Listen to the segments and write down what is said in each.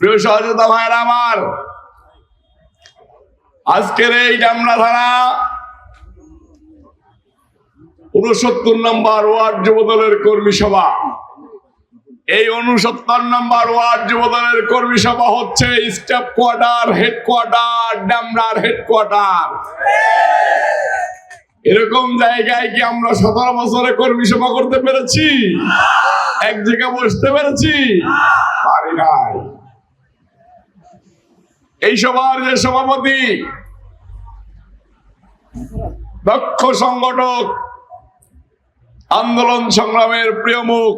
প্রিয় সহযোগিতা ভাইয়ের আমার, আজকের এই ডামরা ধারা উনসত্তর নম্বর ওয়ার্ড যুবদলের কর্মী সভা। এই উনসত্তর নম্বর ওয়ার্ড যুবদলের কর্মী সভা হচ্ছে স্টাফ কোয়ার্টার, হেডকোয়ার্টার, ডামরার হেডকোয়ার্টার। এরকম জায়গায় কি আমরা সতেরো বছরে কর্মী সভা করতে পেরেছি? এক জায়গায় বসতে পেরেছি? পারি নাই। এই সভার যে সভাপতি, দক্ষ সংগঠক, আন্দোলন সংগ্রামের প্রিয় মুখ,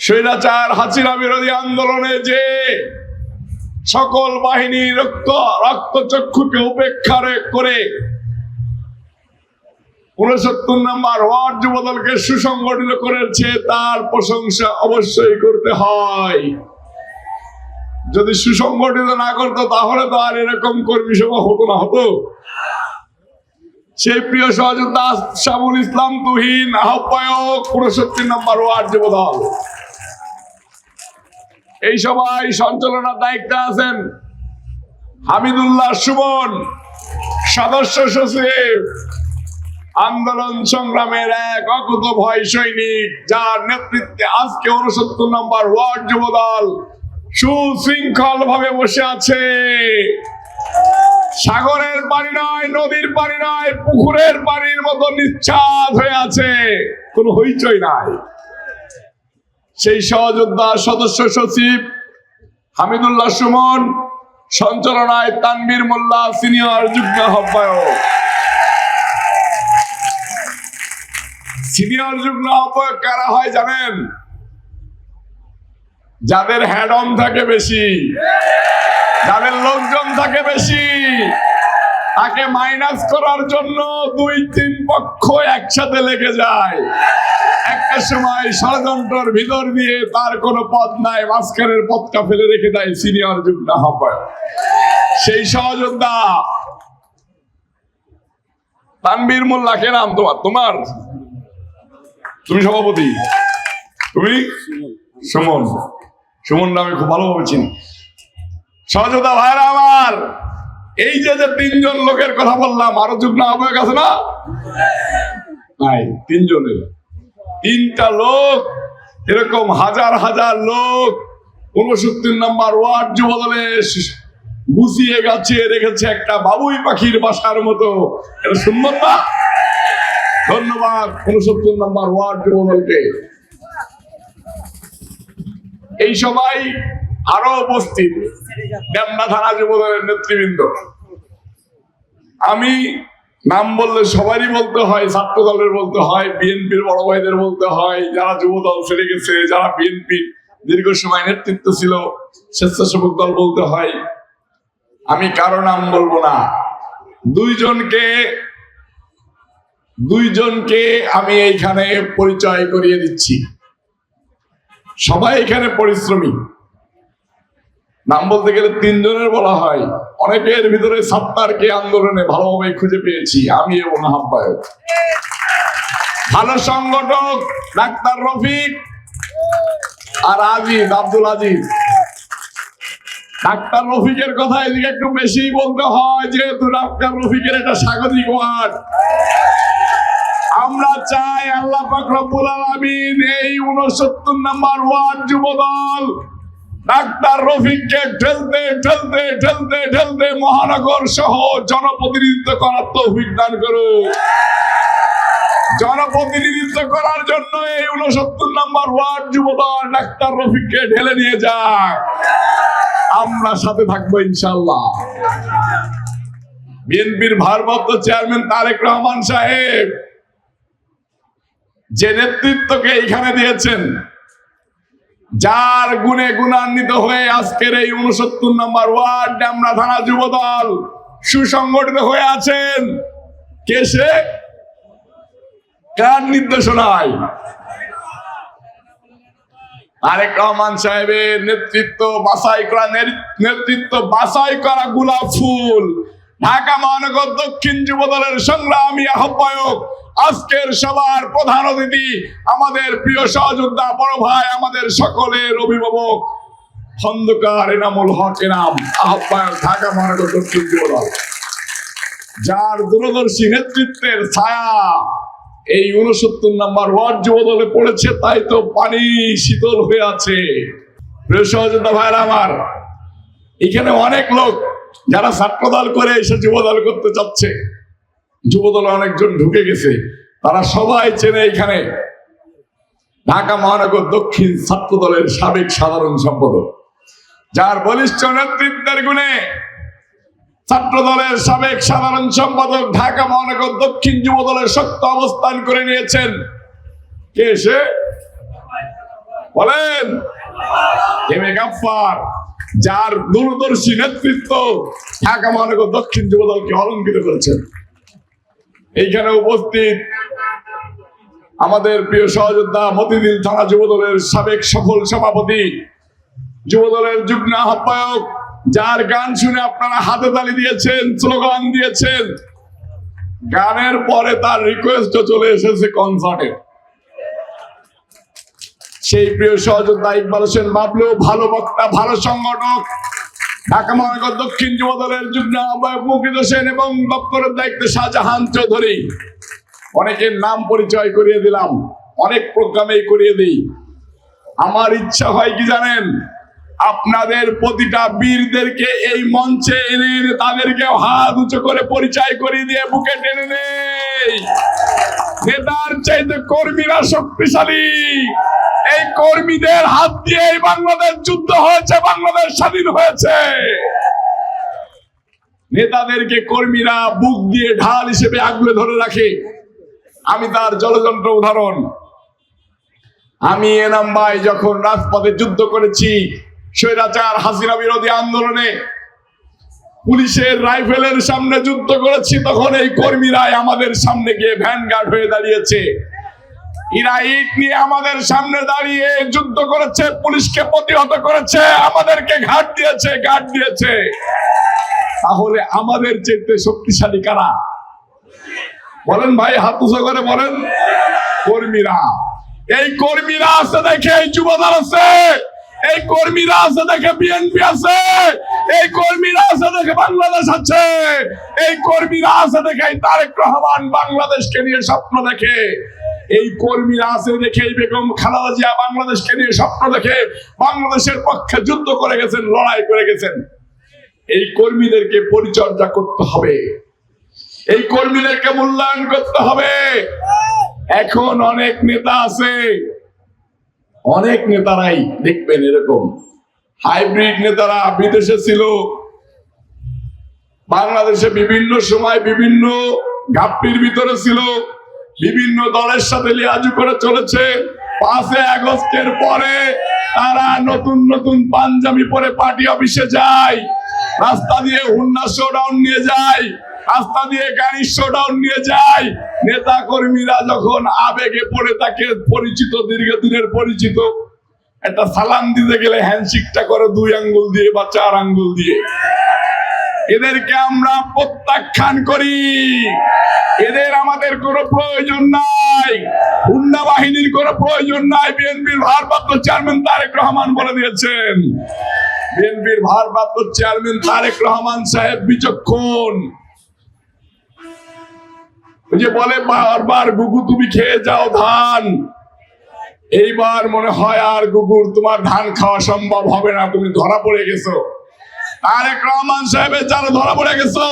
স্বৈরাচার হাসিনা বিরোধী আন্দোলনে যে সকল বাহিনী রক্ত, রক্তচক্ষুকে উপেক্ষা করে উনসত্তর নম্বর ওয়ার্ড যুবদলকে সুসংগঠিত করেছে, তার প্রশংসা অবশ্যই করতে হয়। যদি সুসংগঠিত না করতো, তাহলে তো আর এরকম কর্মী সভা হতো না, হতো। সেই প্রিয় সহযোদ্ধা শামুল ইসলাম তুহিন, আহ্বায়ক উনসত্তর নম্বর ওয়ার্ড যুবদল এই সবাই সঞ্চালনার দায়িত্বে আছেন হামিদুল্লাহ সুমন, সদস্য সচিব। আন্দোলন সংগ্রামের এক অকুত ভয় সৈনিক, যার নেতৃত্বে আজকে উনসত্তর নম্বর ওয়ার্ড যুবদল সুশৃঙ্খল ভাবে বসে আছে। সাগরের পানি নয়, নদীর পানি নয়, পুকুরের পানির মতো নিচ্ছাদ হয়ে আছে। কোনো হইচই নাই। সেই সহযোদ্ধা সদস্য সচিব হামিদুল্লাহ সুমন, সঞ্চালনায় তানবীর মোল্লা, সিনিয়র যুগ্ম আহ্বায়ক। সিনিয়র যুগ্ম আহ্বায়ক কারা হয় জানেন? যাদের হ্যাড অন থাকে বেশি, যাদের লোকজন থাকে বেশি, তাকে মাইনাস করার জন্য দুই তিন পক্ষ একসাথে লেগে যায়। একটা সময় ষড়যন্ত্রের ভিতর দিয়ে তার কোনো পথ নাই, মাঝখানের পথটা ফেলে রেখে দেয় সিনিয়র যুগ্ম আহ্বায়ক সেই সহযোদ্ধা তানবীর মোল্লা, কে নাম তোমার? তোমার? তুমি সভাপতি? তুমি? সুমন। সুমন নামে খুব ভালোভাবে চিনি। সহযোদ্ধা ভাইরা আমার, এই যে যে তিনজন লোকের কথা বললাম, আরও যুগ্ম আহ্বায়ক আছে না? নাই, তিনজনের। তিনটা লোক, এরকম হাজার হাজার লোক, উনসত্তর নাম্বার ওয়ার্ড যুবদলে গুছিয়ে গাছিয়ে রেখেছে একটা বাবুই পাখির বাসার মতো। এটা সুন্দর না? ধন্যবাদ, উনসত্তর নাম্বার ওয়ার্ড যুবদলকে। এই সবাই আরও উপস্থিত ডেমনা থানা যুবদলের নেতৃবৃন্দ। আমি নাম বললে সবারই বলতে হয় ছাত্র দলের বলতে হয়, বিএনপির বড় ভাইদের বলতে হয়, যারা যুব দল ছেড়ে গেছে, যারা বিএনপি দীর্ঘ সময় নেতৃত্ব ছিল, স্বেচ্ছাসেবক দল বলতে হয়। আমি কারও নাম বলব না। দুইজনকে দুইজনকে আমি এইখানে পরিচয় করিয়ে দিচ্ছি। সবাই এখানে পরিশ্রমী। নাম বলতে গেলে তিনজনের বলা হয়। অনেকের ভিতরে সাত্তারকে আন্দোলনে ভালোভাবে খুঁজে পেয়েছি। আমি এবং আহ্বায়ক। ভালো সংগঠক ডাক্তার রফিক আর আজিজ, আব্দুল আজিজ। ডাক্তার রফিকের কথা এদিকে একটু বেশি বলতে হয়, যেহেতু ডাক্তার রফিকের একটা স্বাগতিক ওয়ার্ড। চাই আল্লাহ রব্বুল আলামিন এই উনসত্তর নাম্বার ওয়ার্ড যুবদল, ডাক্তার রফিককে ঠেলতে ঠেলতে ঠেলতে ঠেলতে মহানগর সহ জনপ্রতিনিধিত্ব করার তৌফিক দান করুন জনপ্রতিনিধিত্ব করার জন্য এই উনসত্তর নম্বর ওয়ার্ড যুবদল ডাক্তার রফিককে ঢেলে নিয়ে যাক। আমরা সাথে থাকব ইনশাল্লাহ বিএনপির ভারপ্রাপ্ত চেয়ারম্যান তারেক রহমান সাহেব যে নেতৃত্বকে এখানে দিয়েছেন, যার গুণে গুণান্বিত হয়ে আজকের এই উনসত্তর নম্বর ওয়ার্ড ডেমরা থানা যুবদল সুসংগঠিত হয়ে আছেন। কে সে? কার নির্দেশনায়? তারেক রহমান সাহেবের নেতৃত্ব বাছাই করা নেতৃত্ব বাছাই করা গোলাপ ফুল। ঢাকা মহানগর দক্ষিণ যুবদলের সংগ্রামী আহ্বায়ক আজকের সবার প্রধান অতিথি আমাদের প্রিয় সহযোদ্ধা, বড় ভাই আমাদের সকলের অভিভাবক, খন্দকার এনামুল হক এনাম, আহ্বায়ক ঢাকা মহানগর দক্ষিণ যার দূরদর্শী নেতৃত্বের ছায়া এই উনসত্তর নম্বর ওয়ার্ড যুবদলে পড়েছে, তাই তো পানি শীতল হয়ে আছে। প্রিয় সহযোদ্ধা ভাইরা আমার, এখানে অনেক লোক যারা ছাত্রদল করে এসে যুবদল করতে চাচ্ছে। যুবদলে অনেকজন ঢুকে গেছে। তারা সবাই চেনে এখানে। ঢাকা মহানগর দক্ষিণ ছাত্র দলের সাবেক সাধারণ সম্পাদক, যার বলিষ্ঠ নেতৃত্বের গুণে ছাত্র দলের সাবেক সাধারণ সম্পাদক ঢাকা মহানগর দক্ষিণ যুব দলের শক্ত অবস্থান করে নিয়েছেন। কে সে? বলেন। যার দূরদর্শী নেতৃত্ব ঢাকা মহানগর দক্ষিণ যুব দলকে অলঙ্কিত করেছেন। এইখানে উপস্থিত আমাদের প্রিয় সহযোদ্ধা মতিদিন থানা যুব দলের সাবেক সফল সভাপতি যুব দলের যুগ্ম আহ্বায়ক, যার গান শুনে আপনারা হাতে তালি দিয়েছেন, স্লোগান দিয়েছেন। গানের পরে তার রিকোয়েস্ট চলে এসেছে কনসার্টে সেই প্রিয় সহযোদ্ধা ইকবাল হোসেন বাবলু, ভালো বক্তা, ভালো সংগঠক ঢাকা মহানগর দক্ষিণ যুব দলের যুগ্ম আহ্বায়ক মুকিদ হোসেন এবং দপ্তরের দায়িত্বে শাহজাহান চৌধুরী। অনেকের নাম পরিচয় করিয়ে দিলাম, অনেক প্রোগ্রামেই করিয়ে দিই। আমার ইচ্ছা হয় কি জানেন, আপনাদের প্রতিটা বীরদেরকে এই মঞ্চে এনে এনে তাদেরকে হাত উঁচু করে পরিচয় করিয়ে দিয়ে বুকে টেনে নেই। নেতার চাইতে কর্মীরা শক্তিশালী। এই কর্মীদের হাত দিয়ে এই বাংলাদেশ যুদ্ধ হয়েছে, বাংলাদেশ স্বাধীন হয়েছে। নেতাদেরকে কর্মীরা বুক দিয়ে ঢাল হিসেবে আগলে ধরে রাখে। আমি তার জলযন্ত্র উদাহরণ। আমি এনাম ভাই যখন রাজপথে যুদ্ধ করেছি, স্বৈরাচার হাসিনা বিরোধী আন্দোলনে পুলিশের রাইফেলের সামনে যুদ্ধ করেছি, তখন এই কর্মীরাই আমাদের সামনে গিয়ে ভ্যানগার্ড হয়ে দাঁড়িয়েছে। এরা নিয়ে আমাদের সামনে দাঁড়িয়ে যুদ্ধ করেছে, পুলিশকে প্রতিহত করেছে, আমাদেরকে ঘাট দিয়েছে ঘাট দিয়েছে। তাহলে আমাদের চেয়ে শক্তিশালী কারা? বলেন ভাই, হাত করে বলেন। কর্মীরা। এই কর্মীরা আছে দেখে এই যুবদল আছে। এই কর্মীরা আছে দেখে বিএনপি আছে। এই কর্মীরা আছে দেখে বাংলাদেশ আছে। এই কর্মীরা আছে দেখে তারেক রহমান বাংলাদেশকে নিয়ে স্বপ্ন দেখে। এই কর্মীরা আছে দেখে এই বেগম খালেদা জিয়া বাংলাদেশকে নিয়ে স্বপ্ন দেখে বাংলাদেশের পক্ষে যুদ্ধ করে গেছেন, লড়াই করে গেছেন। এই কর্মীদেরকে পরিচর্যা করতে হবে। এই কর্মীদেরকে মূল্যায়ন করতে হবে। এখন অনেক নেতা আছে, অনেক নেতারাই দেখবেন এরকম। হাইব্রিড নেতারা বিদেশে ছিল, বাংলাদেশে বিভিন্ন সময় বিভিন্ন ঘাপটির ভিতরে ছিল। বিভিন্ন দলের সাথে লিয়াজু করে চলেছে। পাঁচে আগস্টের পরে তারা নতুন নতুন পাঞ্জাবি পরে পার্টি অফিসে যায়। রাস্তা দিয়ে হুন্ডা শোডাউন নিয়ে যায়। রাস্তা দিয়ে গাড়ির শোডাউন নিয়ে যায়। নেতা কর্মীরা যখন আবেগে পড়ে তাকে পরিচিত, দীর্ঘদিনের পরিচিত, একটা সালাম দিতে গেলে হ্যান্ডশিকটা করে দুই আঙ্গুল দিয়ে বা চার আঙ্গুল দিয়ে। এদেরকে আমরা প্রত্যাখ্যান করি। এদের আমাদের কোনো প্রয়োজন নাই। হুন্ডা বাহিনীর কোনো প্রয়োজন নাই। বিএনপির ভারপ্রাপ্ত চেয়ারম্যান তারেক রহমান বলে দিয়েছেন। বিএনপির ভারপ্রাপ্ত চেয়ারম্যান তারেক রহমান সাহেব বিচক্ষণ। যে বলে বারবার, গুগু, তুমি খেয়ে যাও ধান। এইবার মনে হয়, আর গুগুর, তোমার ধান খাওয়া সম্ভব হবে না। তুমি ধরা পড়ে গেছো। তারেক রহমান সাহেবের যারা ধরা পড়ে গেছো।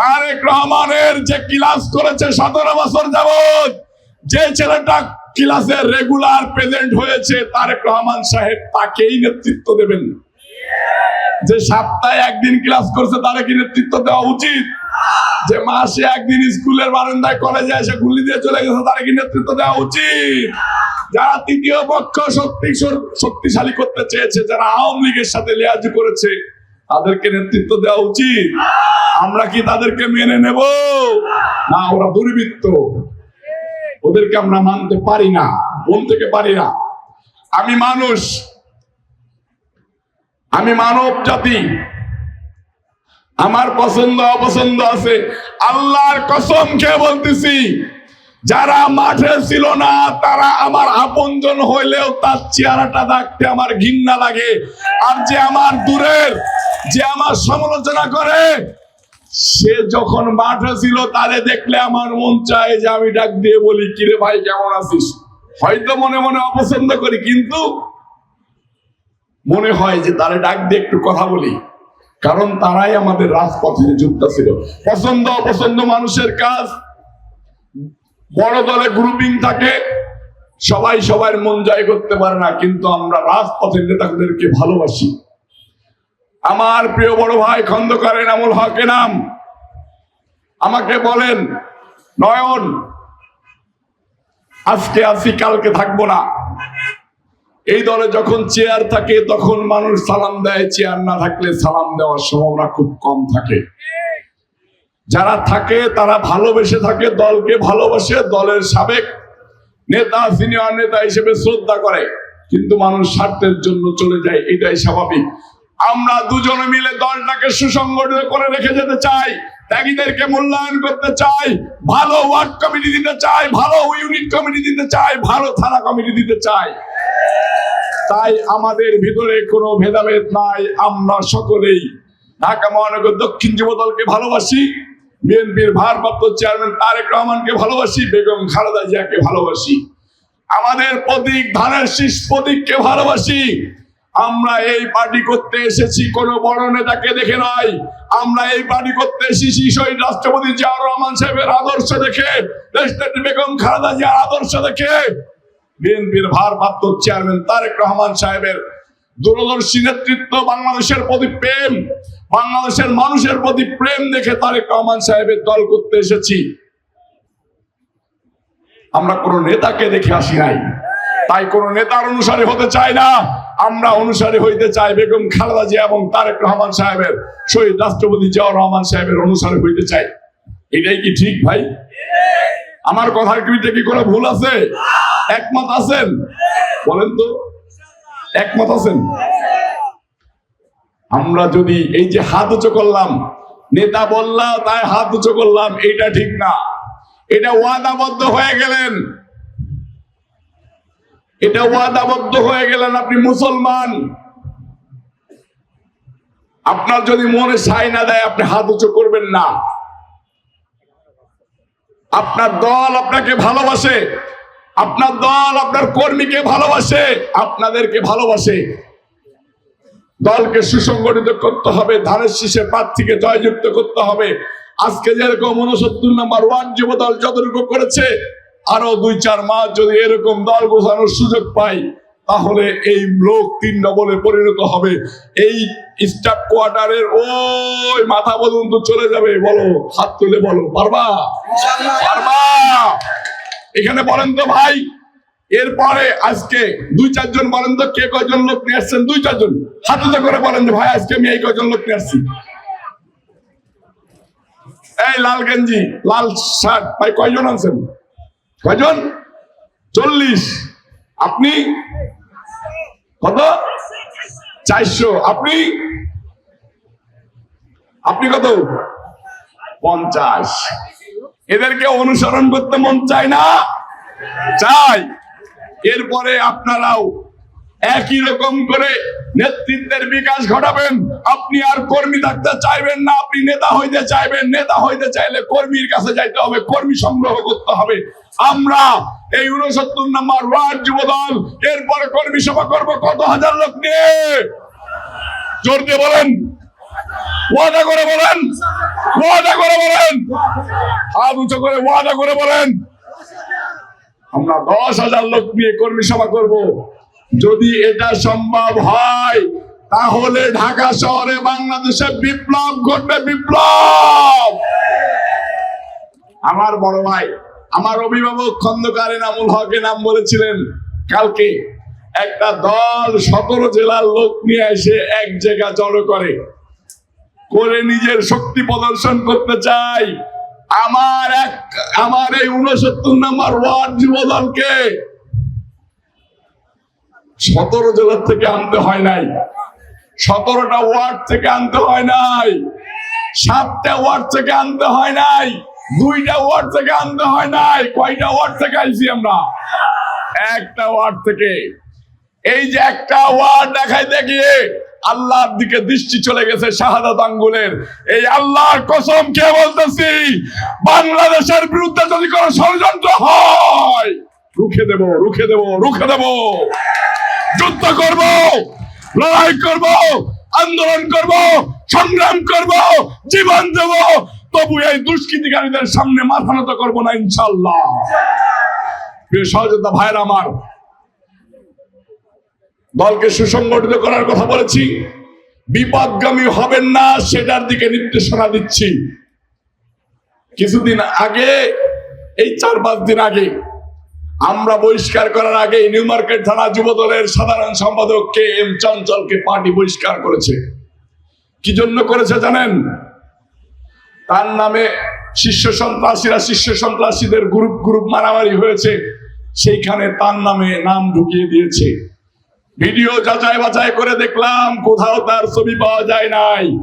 তারেক রহমানের যে ক্লাস করেছে সতেরো বছর যাবৎ, যে ছেলেটা ক্লাসের রেগুলার প্রেজেন্ট হয়েছে, তারেক রহমান সাহেব তাকেই নেতৃত্ব দেবেন। যে সপ্তাহে একদিন ক্লাস করছে, তারা কি নেতৃত্ব দেওয়া উচিত? যে মাসে একদিন স্কুলের বারান্দায় কলেজে এসে গুলি দিয়ে চলে গেছে, তারা কি নেতৃত্ব দেওয়া উচিত? যারা তৃতীয় পক্ষ শক্তি শক্তিশালী করতে চেয়েছে, যারা আওয়ামী লীগের সাথে লিয়াজু করেছে তাদেরকে নেতৃত্ব দেওয়া উচিত। আমরা কি তাদেরকে মেনে নেব? না, ওরা দুর্বৃত্ত। ওদেরকে আমরা মানতে পারি না বলতে পারি না। আমি মানুষ। আমি মানব জাতি। আমার পছন্দ, অপছন্দ আছে। আল্লাহর কসম খেয়ে বলতেছি যারা মাঠে ছিল না, তারা আমার আপনজন হইলেও তার চেহারাটা দেখতে আমার ঘৃণা লাগে। আর যে আমার দূরের, যে আমার সমালোচনা করে, সে যখন মাঠে ছিল, তারে দেখলে আমার মন চায় যে আমি ডাক দিয়ে বলি, কিরে ভাই, কেমন আছিস? হয়তো মনে মনে অপছন্দ করি, কিন্তু মনে হয় যে তারে ডাক দিয়ে একটু কথা বলি। কারণ তারাই আমাদের রাজপথে যুদ্ধ ছিল। পছন্দ অপছন্দ মানুষের কাজ বড় দলে গ্রুপিং থাকে, সবাই সবার মন জয় করতে পারে না, কিন্তু আমরা রাজপথের নেতাদেরকে ভালোবাসি। আমার প্রিয় বড় ভাই খন্দকারের নামুল হকে নাম। আমাকে বলেন, নয়ন, আজকে আছি, কালকে থাকব না। এই দলে যখন চেয়ার থাকে, তখন মানুষ সালাম দেয় চেয়ার না থাকলে সালাম দেওয়ার সম্ভাবনা খুব কম থাকে। যারা থাকে, তারা ভালোবেসে থাকে, দলকে ভালোবাসে, দলের সাবেক নেতা সিনিয়র নেতা হিসেবে শ্রদ্ধা করে। কিন্তু মানুষ স্বার্থের জন্য চলে যায়, এটাই স্বাভাবিক। আমরা দুজনে মিলে দলটাকে সুসংগঠিত করে রেখে যেতে চাই, ত্যাগীদেরকে মূল্যায়ন করতে চাই, ভালো ওয়ার্ড কমিটি দিতে চাই, ভালো ইউনিট কমিটি দিতে চাই, ভালো থানা কমিটি দিতে চাই। তাই আমাদের ভিতরে কোনো ভেদাভেদ নাই, আমরা সকলেই ঢাকা মহানগর দক্ষিণ যুব দলকে ভালোবাসি। বিএনপির ভারপ্রাপ্ত চেয়ারম্যান তারেক রহমানকে ভালোবাসি, বেগম খালেদা জিয়াকে ভালোবাসি। আমাদের প্রতীক, ধানের শীষ প্রতীককে ভালোবাসি। আমরা এই পার্টি করতে এসেছি, কোন বড় নেতাকে দেখে নয় আমরা এই পার্টি করতে এসেছি, শহীদ রাষ্ট্রপতি জিয়াউর রহমান সাহেবের আদর্শ দেখে বেগম খালেদা জিয়ার আদর্শ দেখে। বিএনপির ভারপ্রাপ্ত চেয়ারম্যান তারেক রহমান সাহেবের দূরদর্শী নেতৃত্ব বাংলাদেশের প্রতি প্রেম। বাংলাদেশের মানুষের প্রতি প্রেম দেখে তারেক রহমান সাহেবের দল করতে এসেছি। আমরা কোন নেতাকে দেখে আসি নাই। তাই কোন নেতার অনুসারে হতে চাই না। আমরা অনুসারী হইতে চাই বেগম খালেদা জিয়া এবং তারেক রহমান সাহেবের, শহীদ রাষ্ট্রপতি জিয়াউর রহমান সাহেবের অনুসারে হইতে চাই। এটাই কি ঠিক ভাই? আমার কথার কৃতে কি কোনো ভুল আছে? একমত আছেন? বলেন তো। একমত আছেন? আমরা যদি এই যে হাত উঁচু করলাম, নেতা বললাম তাই হাত উঁচু করলাম এটা ঠিক না। এটা ওয়াদাবদ্ধ হয়ে গেলেন। এটা ওয়াদাবদ্ধ হয়ে গেলেন আপনি মুসলমান। আপনার যদি মনে সাই না দেয়, আপনি হাত উঁচু করবেন না। আপনার দল আপনাকে ভালোবাসে। আপনার দল আপনার কর্মীকে ভালোবাসে। আপনাদেরকে ভালোবাসে। দলকে সুসংগঠিত করতে হবে, ধানের শীষে প্রার্থীকে জয়যুক্ত করতে হবে। আজকে যেরকম উনসত্তর নম্বর ওয়ান যুব দল যতটুকু করেছে আরও দুই চার মাস যদি এরকম দল বোঝানোর সুযোগ পাই, তাহলে এই লোক তিন ডবলে পরিণত হবে। এই স্টাফ কোয়ার্টারের ওই মাথা পর্যন্ত চলে যাবে, বলো, হাত তুলে বলো, পারবা? পারবা? এখানে বলেন তো ভাই এরপরে আজকে দুই, চারজন বলেন তো, কে কয়জন লোক নিয়ে আসছেন? দুই, চারজন। হাতে করে বলেন ভাই, আজকে আমি এই কয়জন লোক নিয়ে আসছি? এই লাল গেঞ্জি, লাল শার্ট, ভাই, কয়জন আনছেন? কয়জন? চল্লিশ। আপনি? কত? চারশো। আপনি? আপনি কত? পঞ্চাশ। এদেরকে অনুসরণ করতে মন চায় না? চাই এরপরে আপনারাও একই রকম করে নেতৃত্বের বিকাশ ঘটাবেন। আপনি আর কর্মী থাকতে চাইবেন না, আপনি নেতা হইতে চাইবেন, নেতা হইতে চাইলে কর্মীর কাছে যাইতে হবে, কর্মী সংগ্রহ করতে হবে। আমরা এই উনসত্তর নম্বর ওয়ার্ড যুবদল, এরপরে কর্মী সভা করব কত হাজার লোক নিয়ে? জোর দিয়ে বলেন। ওয়াদা করে বলেন। ওয়াদা করে বলেন। হাত উঁচু করে ওয়াদা করে বলেন। আমরা দশ হাজার লোক নিয়ে কর্মী সভা করব। যদি এটা সম্ভব হয়, তাহলে ঢাকা শহরে বাংলাদেশে বিপ্লব ঘটবে, বিপ্লব! আমার বড় ভাই, আমার অভিভাবক খন্দকার এনামুল হকে নাম বলেছিলেন, কালকে একটা দল সতেরো জেলার লোক নিয়ে এসে এক জায়গা জড়ো করে করে নিজের শক্তি প্রদর্শন করতে চাই আমার এক, আমার এই উনসত্তর নম্বর ওয়ার্ড যুব দলকে সতেরো জেলার থেকে আনতে হয় নাই। সতেরোটা ওয়ার্ড থেকে আনতে হয় নাই। সাতটা ওয়ার্ড থেকে আনতে হয় নাই। দুইটা ওয়ার্ড থেকে আনতে হয় নাই। কয়টা ওয়ার্ড থেকে আইছি আমরা? একটা ওয়ার্ড থেকে এই যে একটা ওয়ার্ড দেখাই দেখিয়ে আল্লাহর দিকে দৃষ্টি চলে গেছে শাহাদাত আঙ্গুলের। এই আল্লাহর কসম কে বলতেছি? বাংলাদেশের বিরুদ্ধে যদি কোনো ষড়যন্ত্র হয়, রুখে দেব রুখে দেব রুখে দেব। যুদ্ধ করব, লড়াই করব, আন্দোলন করব, সংগ্রাম করব, জীবন দেব। তবু এই দুষ্কৃতিকারীদের সামনে মাথা নত করব না ইনশাল্লাহ প্রিয় সহযোদ্ধা ভাইরা আমার দলকে সুসংগঠিত করার কথা বলেছি। বিপদগামী হবেন না, সেটার দিকে নির্দেশনা দিচ্ছি। কিছুদিন আগে, এই চার পাঁচ দিন আগে, আমরা বহিষ্কার করার আগে নিউ মার্কেট থানা যুব দলের সাধারণ সম্পাদক কে এম চঞ্চলকে পার্টি বহিষ্কার করেছে। কি জন্য করেছে জানেন? তার নামে শীর্ষ সন্ত্রাসীরা, শীর্ষ সন্ত্রাসীদের গ্রুপ গ্রুপ মারামারি হয়েছে। সেইখানে তার নামে নাম ঢুকিয়ে দিয়েছে। ভিডিও যাচাই বাছাই করে দেখলাম কোথাও তার ছবি পাওয়া যায় নাই।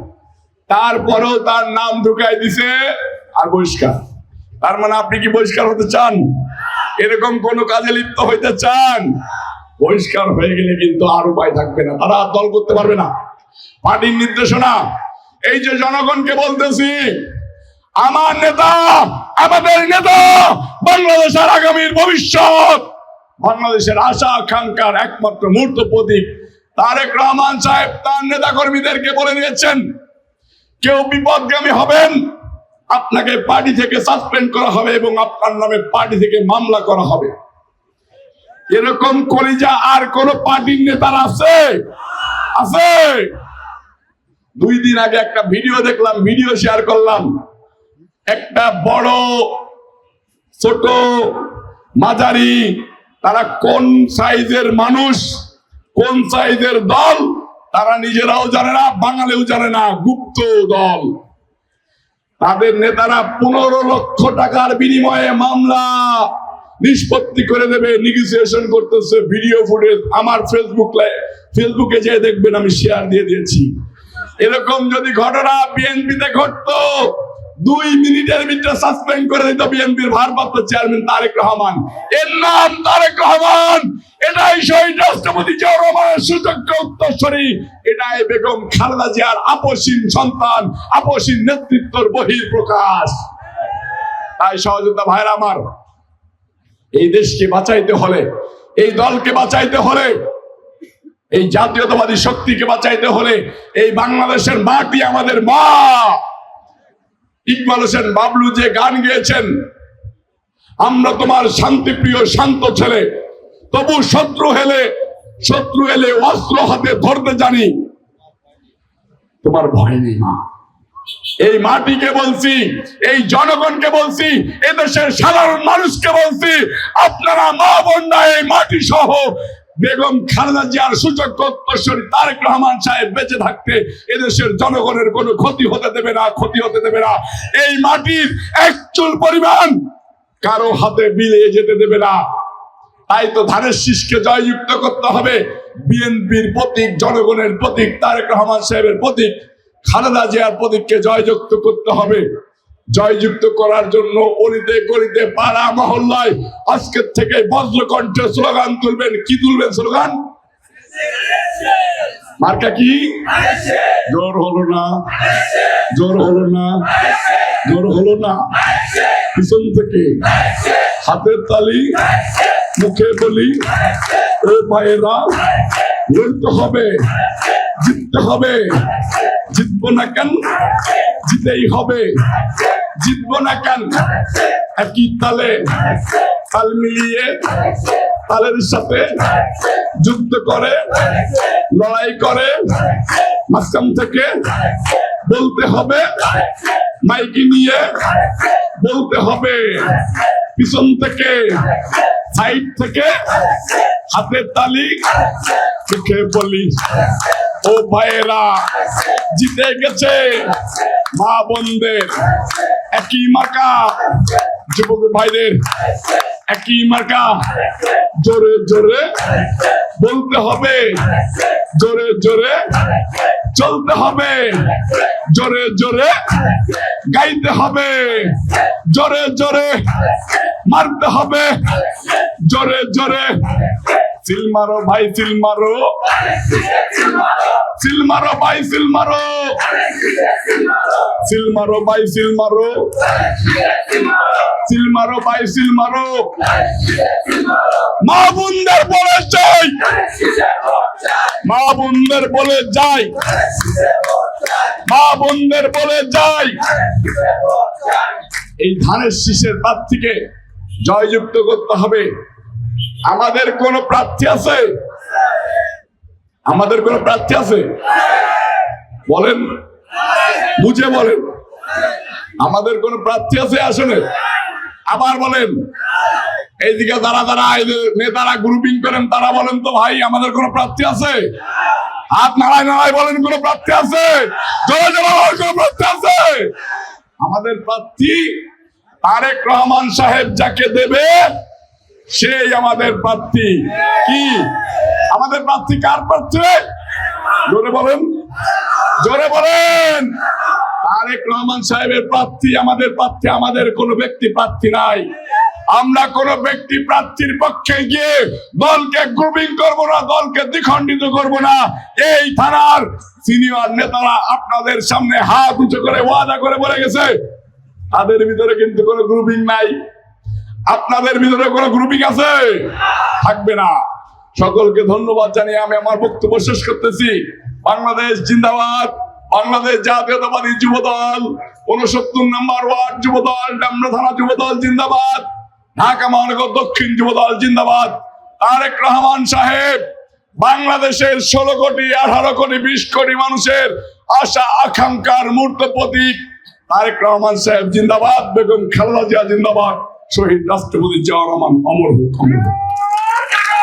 তারপরেও তার নাম ঢুকাই দিছে আর বহিষ্কার। তার মানে আপনি কি বহিষ্কার হতে চান? এরকম কোন কাজে লিপ্ত হইতে চান? বহিষ্কার হয়ে গেলে কিন্তু আর উপায় থাকবে না। তারা দল করতে পারবে না। পার্টির নির্দেশনা। এই যে জনগণকে বলতেছি, আমার নেতা, আমাদের নেতা, বাংলাদেশের আগামীর ভবিষ্যৎ। বাংলাদেশের আশা আকাঙ্ক্ষার একমাত্র মূর্ত প্রতীক তারেক রহমান সাহেব, তার নেতা কর্মীদেরকে বলে দিয়েছেন, কেউ বিপদগামী হবেন, আপনাকে পার্টি থেকে সাসপেন্ড করা হবে এবং আপনার নামে পার্টি থেকে মামলা করা হবে। এরকম কলিজা আর কোন পার্টির নেতার আছে? আছে। দুই দিন আগে একটা ভিডিও দেখলাম, ভিডিও শেয়ার করলাম। একটা বড়, ছোট, মাঝারি তারা কোন সাইজের মানুষ, কোন সাইজের দল, তারা নিজেরাও জানে না, বাঙালিও জানে না, গুপ্ত দল। তাদের নেতারা পনেরো লক্ষ টাকার বিনিময়ে মামলা নিষ্পত্তি করে দেবে নেগোসিয়েশন করতেছে ভিডিও ফুটেজ আমার ফেসবুক ফেসবুকে যে দেখবেন আমি শেয়ার দিয়ে দিয়েছি। এরকম যদি ঘটনা বিএনপিতে ঘটতো দুই মিনিটের ভিতরে সাসপেন্ড করে দিত বিএনপির ভারপ্রাপ্ত চেয়ারম্যান তারেক রহমান। এর নাম তারেক রহমান। এটাই শহীদ রাষ্ট্রপতি জিয়াউর সুযোগ্য উত্তরসূরি। এটাই বেগম খালেদা জিয়ার আপসীন সন্তান, আপসীন নেতৃত্বর বহির প্রকাশ। তাই সহযোগিতা ভাইরা আমার, এই দেশকে বাঁচাইতে হলে, এই দলকে বাঁচাইতে হলে, এই জাতীয়তাবাদী শক্তিকে বাঁচাইতে হলে, এই বাংলাদেশের মাটি আমাদের মা। ইকবাল হোসেন বাবলু যে গান গেয়েছেন, আমরা তোমার শান্তিপ্রিয় শান্ত ছেলে, তবু শত্রু হেলে, শত্রু এলে অস্ত্র হাতে ধরতে জানি। তোমার ভয় নেই মা। এই মাটিকে বলছি, এই জনগণকে বলছি, এদেশের সাধারণ মানুষকে বলছি, আপনারা মা বোনরা এই মাটি সহ বেগম খালেদা জিয়ার সুযোগ্য উত্তরসূরি তারেক রহমান সাহেব বেঁচে থাকতে এদেশের জনগণের কোনো ক্ষতি হতে দেবে না, ক্ষতি হতে দেবে না। এই মাটির একচুল পরিমাণ কারও হাতে বিলিয়ে যেতে দেবে না। তাই তো ধানের শীষকে জয়যুক্ত করতে হবে। বিএনপির প্রতীক, জনগণের প্রতীক, তারেক রহমান সাহেবের প্রতীক, খালেদা জিয়ার প্রতীককে জয়যুক্ত করতে হবে। জয়যুক্ত করার জন্য অলিতে গলিতে পাড়া মহল্লায় আজকের থেকে বজ্রকণ্ঠে স্লোগান তুলবেন। কি তুলবেন স্লোগান? মার্কা কি? জোর হলো না। জোর হলো না। জোর হলো না। পিছন থেকে হাতের তালি মুখে বলি ও ভাইয়েরা লড়তে হবে। জিততে হবে। জিতবো না কেন? জিতেই হবে। জিতবো না কেন? একই তালে তাল মিলিয়ে তালের সাথে যুদ্ধ করে, লড়াই করে, মাঝখান থেকে বলতে হবে, মাইকি নিয়ে বলতে হবে। পিছন থেকে সাইড থেকে, হাতের তালি চোখে বলি, ও ভাইয়েরা, জিতে গেছে মা বোনদের, একই মার্কা। যুবক ভাইদের একই মার্কা। জোরে জোরে বলতে হবে। জোরে জোরে চলতে হবে। জোরে জোরে গাইতে হবে। জোরে জোরে মারতে হবে। জোরে জোরে সিল মারো ভাই, সিল মারো। সিল মারো ভাই, সিল মারো। সিল মারো ভাই, সিল মারো। সিল মারো ভাই, সিল মারো। মা বোনদের বলে যাই। মা বোনদের বলে যাই। মা বোনদের বলে যাই। এই ধানের শীষের প্রার্থীকে জয়যুক্ত করতে হবে। আমাদের কোন প্রার্থী আছে? আমাদের কোন প্রার্থী আছে? বলেন। বুঝে বলেন। আমাদের কোন প্রার্থী আছে আসলে আবার বলেন। এইদিকে যারা যারা নেতারা গ্রুপিং করেন, তারা বলেন তো ভাই, আমাদের কোন প্রার্থী আছে? হাত নাড়ায় নাড়ায় বলেন, কোন প্রার্থী আছে? কোন প্রার্থী আছে? আমাদের প্রার্থী তারেক রহমান সাহেব যাকে দেবে সেই আমাদের প্রার্থী। কি? আমাদের প্রার্থী কার প্রার্থী? জোরে বলেন। জোরে বলেন। তারেক রহমান সাহেবের প্রার্থী, আমাদের প্রার্থী, আমাদের কোনো ব্যক্তি প্রার্থী নাই। আমরা কোন ব্যক্তি প্রার্থীর পক্ষে গিয়ে দলকে গ্রুপিং করব না, দলকে দ্বিখণ্ডিত করব না। এই থানার সিনিয়র নেতারা আপনাদের সামনে হাত উঁচু করে ওয়াদা করে বলে গেছে। তাদের ভিতরে কিন্তু কোনো গ্রুপিং নাই। আপনাদের ভিতরে কোনো গ্রুপিং আছে? থাকবে না। সকলকে ধন্যবাদ জানিয়ে আমি আমার বক্তব্য শেষ করতেছি। বাংলাদেশ জিন্দাবাদ। বাংলাদেশ জাতীয়তাবাদী যুব দল উনসত্তর নম্বর ওয়ার্ড যুব দল ডামরা থানা যুব দল জিন্দাবাদ। ঢাকা মহানগর দক্ষিণ যুব দল জিন্দাবাদ। তারেক রহমান সাহেব, বাংলাদেশের ষোলো কোটি, আঠারো কোটি, বিশ কোটি মানুষের আশা, আকাঙ্ক্ষার মূর্ত প্রতীক। তারেক রহমান সাহেব জিন্দাবাদ। বেগম খালেদা জিয়া জিন্দাবাদ। শহীদ রাষ্ট্রপতি জিয়া রহমান অমর হোক অমর হোক।